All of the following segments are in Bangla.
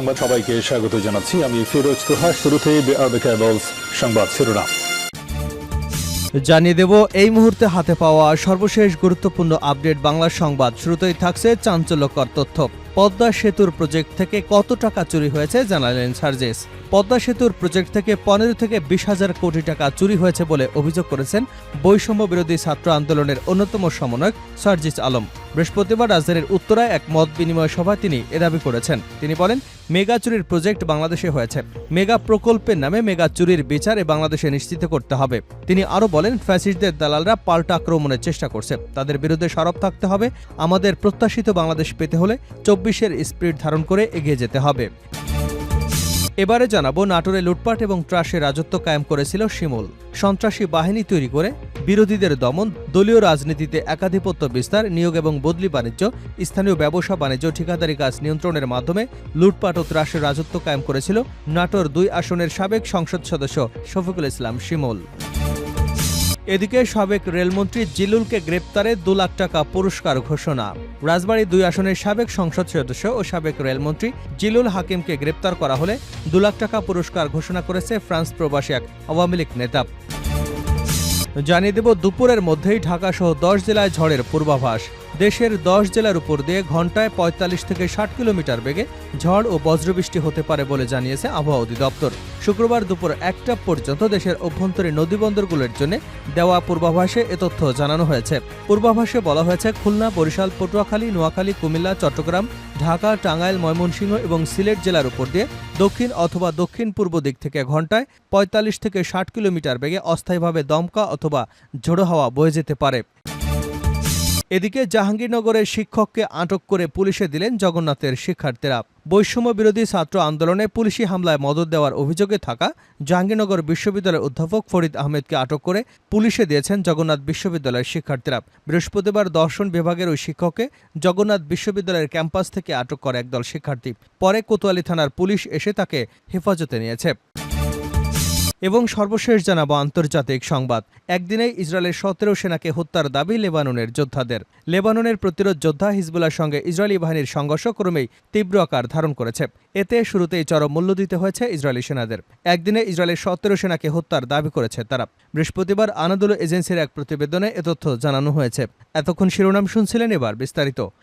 সংবাদ সবাইকে স্বাগত জানাচ্ছি। আমি ফিরোজ তোহা কেবলস সংবাদ শিরোনাম। জানিয়ে দেব, এই মুহূর্তে হাতে পাওয়া সর্বশেষ গুরুত্বপূর্ণ আপডেট বাংলা সংবাদ। শুরুতেই থাকছে চাঞ্চল্যকর তথ্য। পদ্মা সেতুর প্রজেক্ট থেকে কত টাকা চুরি হয়েছে জানালেন সার্জেস। পদ্মা সেতুর প্রজেক্ট থেকে পনেরো থেকে বিশ হাজার কোটি টাকা চুরি হয়েছে বলে অভিযোগ করেছেন বৈষম্য বিরোধী ছাত্র আন্দোলনের অন্যতম সমন্বয়ক সার্জিস আলম। বৃহস্পতিবার রাজধানীর উত্তরায় এক মত বিনিময় সভায় তিনি এ দাবি করেছেন। তিনি বলেন মেগা চুরির প্রজেক্ট বাংলাদেশে হয়েছে। মেগা প্রকল্পের নামে মেগা চুরির বিচারে বাংলাদেশে নিশ্চিত করতে হবে। তিনি আরও বলেন, ফ্যাসিস্টদের দালালরা পাল্টা আক্রমণের চেষ্টা করছে। তাদের বিরুদ্ধে সরব থাকতে হবে। আমাদের প্রত্যাশিত বাংলাদেশ পেতে হলে চব্বিশের স্পিরিট ধারণ করে এগিয়ে যেতে হবে। এবারে জানাব নাটোরে লুটপাট এবং ট্রাসে রাজত্ব কায়েম করেছিল শিমুল। সন্ত্রাসী বাহিনী তৈরি করে বিরোধীদের দমন, দলীয় রাজনীতিতে একাধিপত্য বিস্তার, নিয়োগ এবং বদলি বাণিজ্য, স্থানীয় ব্যবসা, বাণিজ্য, ঠিকাদারি কাজ নিয়ন্ত্রণের মাধ্যমে লুটপাট ও ত্রাসের রাজত্ব কায়েম করেছিল নাটোর দুই আসনের সাবেক সংসদ সদস্য শফিকুল ইসলাম শিমুল। এদিকে সাবেক রেলমন্ত্রী জিলুলকে গ্রেপ্তারে দু লাখ টাকা পুরস্কার ঘোষণা। রাজবাড়ী দুই আসনের সাবেক সংসদ সদস্য ও সাবেক রেলমন্ত্রী জিলুল হাকিমকে গ্রেপ্তার করা হলে দু লাখ টাকা পুরস্কার ঘোষণা করেছে ফ্রান্স প্রবাসী এক আওয়ামী লীগ নেতা। জানিয়ে দেব, দুপুরের মধ্যেই ঢাকা সহ দশ জেলায় ঝড়ের পূর্বাভাস। দেশের দশ জেলার উপর দিয়ে ঘন্টায় পঁয়তাল্লিশ থেকে ষাট কিলোমিটার বেগে ঝড় ও বজ্রবৃষ্টি হতে পারে বলে জানিয়েছে আবহাওয়া অধিদপ্তর। শুক্রবার দুপুর একটা পর্যন্ত দেশের অভ্যন্তরীণ নদীবন্দরগুলোর জন্য দেওয়া পূর্বাভাসে এ তথ্য জানানো হয়েছে। পূর্বাভাসে বলা হয়েছে, খুলনা, বরিশাল, পটুয়াখালী, নোয়াখালী, কুমিল্লা, চট্টগ্রাম, ঢাকা, টাঙ্গাইল, ময়মনসিংহ এবং সিলেট জেলার উপর দিয়ে দক্ষিণ অথবা দক্ষিণ পূর্ব দিক থেকে ঘন্টায় পঁয়তাল্লিশ থেকে ষাট কিলোমিটার বেগে অস্থায়ীভাবে দমকা অথবা ঝোড়ো হাওয়া বয়ে যেতে পারে। এদিকে জাহাঙ্গীরনগরের শিক্ষককে আটক করে পুলিশে দিলেন জগন্নাথের শিক্ষার্থীরা। বৈষম্য বিরোধী ছাত্র আন্দোলনে পুলিশি হামলায় মদত দেওয়ার অভিযোগে থাকা জাহাঙ্গীরনগর বিশ্ববিদ্যালয়ের অধ্যাপক ফরিদ আহমেদকে আটক করে পুলিশে দিয়েছেন জগন্নাথ বিশ্ববিদ্যালয়ের শিক্ষার্থীরা। বৃহস্পতিবার দর্শন বিভাগের ওই শিক্ষককে জগন্নাথ বিশ্ববিদ্যালয়ের ক্যাম্পাস থেকে আটক করে একদল শিক্ষার্থী। পরে কোতোয়ালি থানার পুলিশ এসে তাকে হেফাজতে নিয়েছে। এবং সর্বশেষ জানাব আন্তর্জাতিক সংবাদ। একদিনে ইসরায়েলের সতেরো সেনাকে হত্যার দাবি লেবাননের যোদ্ধাদের। লেবাননের প্রতিরোধ যোদ্ধা হিজবুল্লার সঙ্গে ইসরায়েলি বাহিনীর সংঘর্ষ ক্রমেই তীব্র আকার ধারণ করেছে। এতে শুরুতেই চরম মূল্য দিতে হয়েছে ইসরায়েলি সেনাদের। একদিনে ইসরায়েলের সতেরো সেনাকে হত্যার দাবি করেছে তারা। বৃহস্পতিবার আনাদুল এজেন্সির এক প্রতিবেদনে এ তথ্য জানানো হয়েছে। এতক্ষণ শিরোনাম শুনছিলেন এবার বিস্তারিত।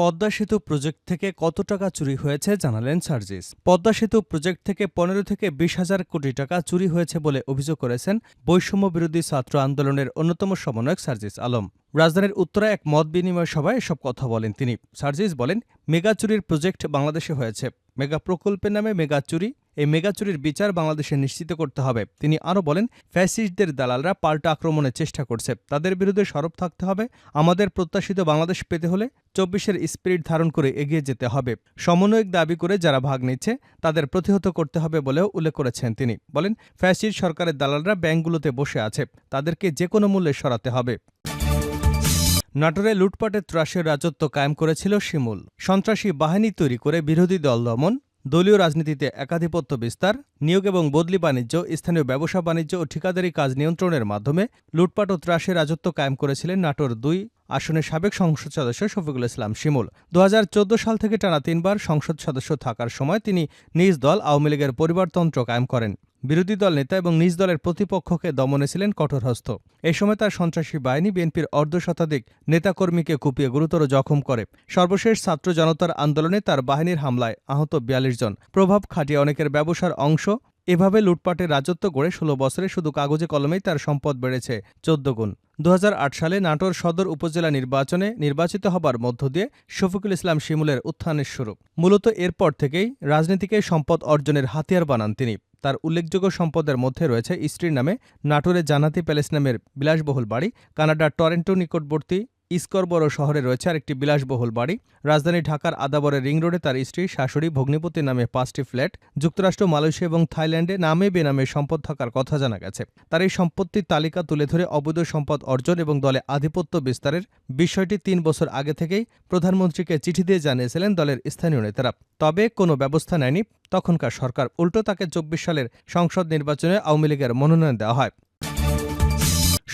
পদ্মা সেতু প্রজেক্ট থেকে কত টাকা চুরি হয়েছে জানালেন সার্জিস। পদ্মা সেতু প্রজেক্ট থেকে পনেরো থেকে বিশ হাজার কোটি টাকা চুরি হয়েছে বলে অভিযোগ করেছেন বৈষম্য বিরোধী ছাত্র আন্দোলনের অন্যতম সমন্বয়ক সার্জিস আলম। রাজধানীর উত্তরা এক মত বিনিময় সভায় এসব কথা বলেন তিনি। সার্জিস বলেন, মেগা চুরির প্রজেক্ট বাংলাদেশে হয়েছে। মেগা প্রকল্পের নামে মেগা চুরি এই মেগা চুরির বিচার বাংলাদেশে নিশ্চিত করতে হবে। তিনি আরও বলেন, ফ্যাসিস্টদের দালালরা পাল্টা আক্রমণের চেষ্টা করছে। তাদের বিরুদ্ধে সরব থাকতে হবে। আমাদের প্রত্যাশিত বাংলাদেশ পেতে হলে চব্বিশের স্পিরিট ধারণ করে এগিয়ে যেতে হবে। সমন্বয়ক দাবি করে যারা ভাগ নিচ্ছে, তাদের প্রতিহত করতে হবে বলেও উল্লেখ করেছেন তিনি। বলেন, ফ্যাসিস্ট সরকারের দালালরা ব্যাংকগুলোতে বসে আছে। তাদেরকে যে কোনো মূল্যে সরাতে হবে। নাটোরে লুটপাটের ত্রাসের রাজত্ব কায়েম করেছিল শিমুল। সন্ত্রাসী বাহিনী তৈরি করে বিরোধী দল দমন। দলীয় রাজনীতিতে একাধিপত্য বিস্তার, নিয়োগ এবং বদলি বাণিজ্য, স্থানীয় ব্যবসা, বাণিজ্য ও ঠিকাদারি কাজ নিয়ন্ত্রণের মাধ্যমে লুটপাট ও ত্রাসের রাজত্ব কায়েম করেছিলেন নাটোর দুই আসনের সাবেক সংসদ সদস্য শফিকুল ইসলাম শিমুল। দু হাজার চৌদ্দ সাল থেকে টানা তিনবার সংসদ সদস্য থাকার সময় তিনি নিজ দল আওয়ামী লীগের পরিবারতন্ত্র কায়েম করেন। বিরোধী দল নেতা এবং নিজ দলের প্রতিপক্ষকে দমনে ছিলেন কঠোরহস্ত। এ সময় তার সন্ত্রাসী বাহিনী বিএনপির অর্ধ শতাধিক নেতাকর্মীকে কুপিয়ে গুরুতর জখম করে। সর্বশেষ ছাত্র জনতার আন্দোলনে তার বাহিনীর হামলায় আহত বিয়াল্লিশ জন। প্রভাব খাটিয়ে অনেকের ব্যবসার অংশ। এভাবে লুটপাটের রাজত্ব গড়ে ষোলো বছরে শুধু কাগজে কলমেই তার সম্পদ বেড়েছে চোদ্দ গুণ। দু হাজার আট সালে নাটোর সদর উপজেলা নির্বাচনে নির্বাচিত হবার মধ্য দিয়ে শফিকুল ইসলাম শিমুলের উত্থানের শুরু মূলত এরপর থেকেই রাজনীতিকে সম্পদ অর্জনের হাতিয়ার বানান তিনি। তার উল্লেখযোগ্য সম্পদের মধ্যে রয়েছে স্ত্রীর নামে নাটোরে জানাতি প্যালেস নামের বিলাসবহুল বাড়ি, কানাডার টরেন্টো নিকটবর্তী ইস্করবরো শহরে রয়েছে আরেকটি বিলাসবহুল বাড়ি। রাজধানী ঢাকার আদাবরের রিং রোডে তার স্ত্রী, শাশুড়ি, ভগ্নিপতি নামে পাঁচটি ফ্ল্যাট, যুক্তরাষ্ট্র, মালয়েশিয়া এবং থাইল্যান্ডে নামে বেনামে সম্পদ থাকার কথা জানা গেছে। তার এই সম্পত্তির তালিকা তুলে ধরে অবৈধ সম্পদ অর্জন এবং দলে আধিপত্য বিস্তারের বিষয়টি তিন বছর আগে থেকেই প্রধানমন্ত্রীকে চিঠি দিয়ে জানিয়েছিলেন দলের স্থানীয় নেতারা। তবে কোনো ব্যবস্থা নেয়নি। তখনকার সরকার উল্টো তাকে চব্বিশ সালের সংসদ নির্বাচনে আওয়ামী লীগের মনোনয়ন দেওয়া হয়।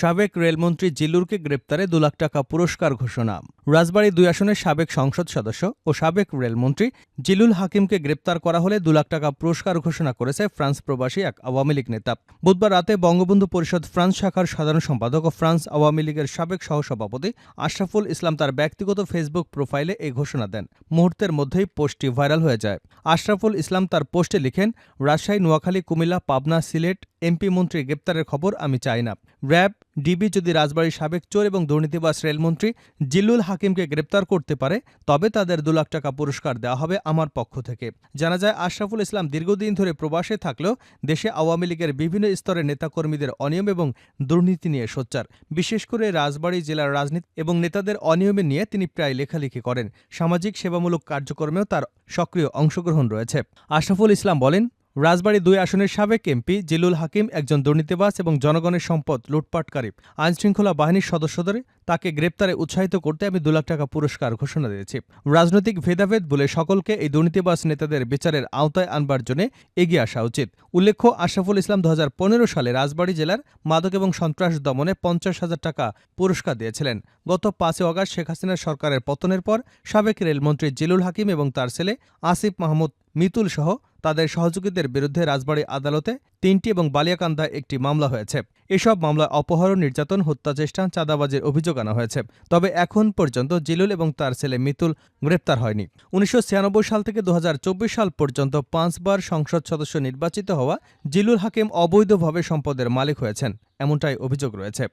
সাবেক রেলমন্ত্রী জিল্লুরকে গ্রেপ্তারে দু লাখ টাকা পুরস্কার ঘোষণা। রাজবাড়ী দুই আসনের সাবেক সংসদ সদস্য ও সাবেক রেলমন্ত্রী জিলুল হাকিমকে গ্রেপ্তার করা হলে দু লাখ টাকা পুরস্কার ঘোষণা করেছে ফ্রান্স প্রবাসী এক আওয়ামী লীগ নেতা। বুধবার রাতে বঙ্গবন্ধু পরিষদ ফ্রান্স শাখার সাধারণ সম্পাদক ও ফ্রান্স আওয়ামী লীগের সাবেক সহসভাপতি আশরাফুল ইসলাম তার ব্যক্তিগত ফেসবুক প্রোফাইলে এই ঘোষণা দেন। মুহূর্তের মধ্যেই পোস্টটি ভাইরাল হয়ে যায়। আশরাফুল ইসলাম তার পোস্টে লিখেন, রাজশাহী, নোয়াখালী, কুমিল্লা, পাবনা, সিলেট এমপি মন্ত্রী গ্রেপ্তারের খবর আমি চাই না। র্যাব, ডিবি যদি রাজবাড়ীর সাবেক চোর এবং দুর্নীতিবাস রেলমন্ত্রী জিল্লুল হাকিমকে গ্রেপ্তার করতে পারে, তবে তাদের দু লাখ টাকা পুরস্কার দেওয়া হবে আমার পক্ষ থেকে। জানা যায়, আশরাফুল ইসলাম দীর্ঘদিন ধরে প্রবাসে থাকলেও দেশে আওয়ামী লীগের বিভিন্ন স্তরের নেতাকর্মীদের অনিয়ম এবং দুর্নীতি নিয়ে সোচ্চার। বিশেষ করে রাজবাড়ী জেলার রাজনীতি এবং নেতাদের অনিয়মে নিয়ে তিনি প্রায় লেখালেখি করেন। সামাজিক সেবামূলক কার্যক্রমেও তার সক্রিয় অংশগ্রহণ রয়েছে। আশরাফুল ইসলাম বলেন রাজবাড়ী দুই আসনের সাবেক এমপি জিলুল হাকিম, একজন দুর্নীতিবাস এবং জনগণের সম্পদ লুটপাটকারী। আইনশৃঙ্খলা বাহিনীর সদস্যদের তাকে গ্রেপ্তারে উৎসাহিত করতে আমি দু লাখ টাকা পুরস্কার ঘোষণা দিয়েছি। রাজনৈতিক ভেদাভেদ বলে সকলকে এই দুর্নীতিবাস নেতাদের বিচারের আওতায় আনবার জন্য এগিয়ে আসা উচিত। উল্লেখ্য, আশরাফুল ইসলাম দু হাজার পনেরো সালে রাজবাড়ী জেলার মাদক এবং সন্ত্রাস দমনে পঞ্চাশ হাজার টাকা পুরস্কার দিয়েছিলেন। গত পাঁচই অগাস্ট শেখ হাসিনার সরকারের পতনের পর সাবেক রেলমন্ত্রী জিলুল হাকিম এবং তার ছেলে আসিফ মাহমুদ মিতুল সহ তাদের সহযোগীদের বিরুদ্ধে রাজবাড়ী আদালতে তিনটি এবং বালিয়াকান্দা একটি মামলা হয়েছে। এসব মামলায় অপহরণ, নির্যাতন, হত্যা চেষ্টা, চাঁদাবাজির অভিযোগ আনা হয়েছে। তবে এখন পর্যন্ত জিলুল এবং তার ছেলে মিতুল গ্রেপ্তার হয়নি। উনিশশো ছিয়ানব্বই সাল থেকে দু হাজার চব্বিশ সাল পর্যন্ত পাঁচবার সংসদ সদস্য নির্বাচিত হওয়া জিলুল হাকিম অবৈধভাবে সম্পদের মালিক হয়েছেন, এমনটাই অভিযোগ রয়েছে।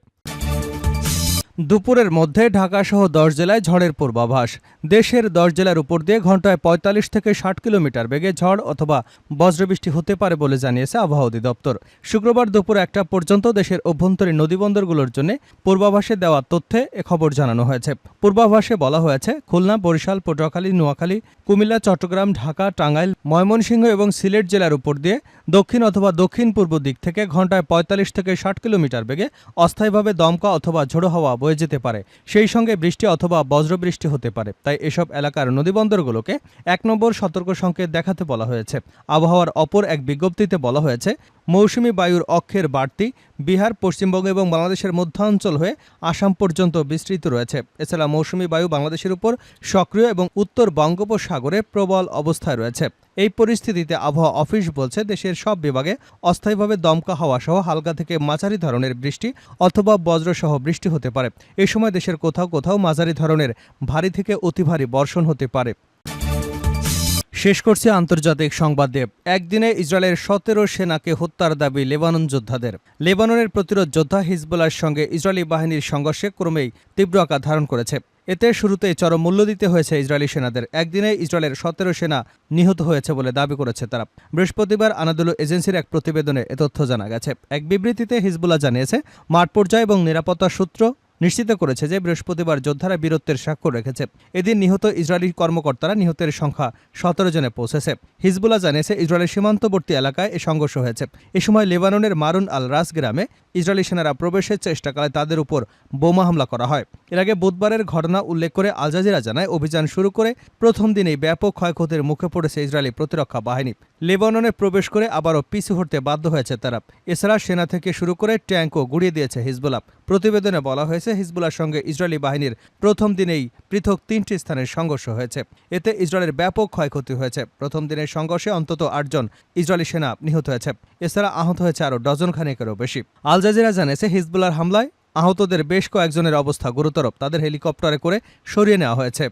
দুপুরের মধ্যে ঢাকাসহ দশ জেলায় ঝড়ের পূর্বাভাস। দেশের দশ জেলার উপর দিয়ে ঘন্টায় পঁয়তাল্লিশ থেকে ষাট কিলোমিটার বেগে ঝড় অথবা বজ্রবৃষ্টি হতে পারে বলে জানিয়েছে আবহাওয়া অধিদপ্তর। শুক্রবার দুপুর একটা পর্যন্ত দেশের অভ্যন্তরীণ নদীবন্দরগুলোর জন্য পূর্বাভাসে দেওয়া তথ্যে এ খবর জানানো হয়েছে। পূর্বাভাসে বলা হয়েছে, খুলনা, বরিশাল, পটুয়াখালী, নোয়াখালী, কুমিল্লা, চট্টগ্রাম, ঢাকা, টাঙ্গাইল, ময়মনসিংহ এবং সিলেট জেলার উপর দিয়ে দক্ষিণ অথবা দক্ষিণ পূর্ব দিক থেকে ঘন্টায় পঁয়তাল্লিশ থেকে ষাট কিলোমিটার বেগে অস্থায়ীভাবে দমকা অথবা ঝোড়ো হাওয়া বয়ে যেতে পারে। সেই সঙ্গে বৃষ্টি অথবা বজ্রবৃষ্টি হতে পারে। তাই এসব এলাকার নদীবন্দরগুলোকে এক নম্বর সতর্ক সংকেত দেখাতে বলা হয়েছে। আবহাওয়ার অপর এক বিজ্ঞপ্তিতে বলা হয়েছে, মৌসুমি বায়ুর অক্ষের বাড়তি বিহার, পশ্চিমবঙ্গ এবং বাংলাদেশের মধ্যাঞ্চল হয়ে আসাম পর্যন্ত বিস্তৃত রয়েছে। এছাড়া মৌসুমি বায়ু বাংলাদেশের উপর সক্রিয় এবং উত্তর বঙ্গোপসাগরে প্রবল অবস্থায় রয়েছে। এই পরিস্থিতিতে আবহাওয়া অফিস বলছে দেশের সব বিভাগে অস্থায়ীভাবে দমকা হাওয়া সহ হালকা থেকে মাঝারি ধরনের বৃষ্টি অথবা বজ্রসহ বৃষ্টি হতে পারে। এ সময় দেশের কোথাও কোথাও মাঝারি ধরনের ভারী থেকে অতি ভারী বর্ষণ হতে পারে। শেষ করছে আন্তর্জাতিক সংবাদ একদিনে ইসরায়েলের সতেরো সেনাকে হত্যার দাবি লেবানন যোদ্ধাদের। লেবাননের প্রতিরোধ যোদ্ধা হিজবুল্লার সঙ্গে ইসরায়েলি বাহিনীর সংঘর্ষে ক্রমেই তীব্র আকার ধারণ করেছে। এতে শুরুতেই চরম মূল্য দিতে হয়েছে ইসরায়েলি সেনাদের। একদিনে ইসরায়েলের সতেরো সেনা নিহত হয়েছে বলে দাবি করেছে তারা। বৃহস্পতিবার আনাদুলু এজেন্সির এক প্রতিবেদনে এ তথ্য জানা গেছে। এক বিবৃতিতে হিজবুল্লাহ জানিয়েছে, মাঠ পর্যায়ে এবং নিরাপত্তা সূত্র নিশ্চিত করেছে যে বৃহস্পতিবার যোদ্ধারা বীরত্বের স্বাক্ষর রেখেছে। এদিন নিহত ইসরায়েলি কর্মকর্তারা নিহতের সংখ্যা সতেরো জনে পৌঁছেছে। হিজবুল্লাহ জানিয়েছে, ইসরায়েলের সীমান্তবর্তী এলাকায় এ সংঘর্ষ হয়েছে। এ সময় লেবাননের মারুন আল রাস গ্রামে ইসরায়েলি সেনারা প্রবেশের চেষ্টাকালে তাদের উপর বোমা হামলা করা হয়। এর আগে বুধবারের ঘটনা উল্লেখ করে আল জাজিরা জানায়, অভিযান শুরু করে প্রথম দিনেই ব্যাপক ক্ষয়ক্ষতির মুখে পড়েছে ইসরায়েলি প্রতিরক্ষা বাহিনী। লেবাননে প্রবেশ করে আবারও পিছু হটতে বাধ্য হয়েছে তারা। এছাড়া সেনা থেকে শুরু করে ট্যাঙ্কও গুড়িয়ে দিয়েছে হিজবুল্লাহ। প্রতিবেদনে বলা হয়েছে হিজবুল্লার সঙ্গে ইসরায়েলি বাহিনীর প্রথম দিনেই পৃথক তিনটি স্থানের সংঘর্ষ হয়েছে। এতে ইসরায়েলের ব্যাপক ক্ষয়ক্ষতি হয়েছে। প্রথম দিনের সংঘর্ষে অন্তত আটজন ইসরায়েলি সেনা নিহত হয়েছে। এছাড়া আহত হয়েছে আরও ডজন খানেকেরও বেশি। আল জাজিরা জানিয়েছে হিজবুল্লার হামলায় আহতদের বেশ কয়েকজনের অবস্থা গুরুতর। তাদের হেলিকপ্টারে করে সরিয়ে নেওয়া হয়েছে।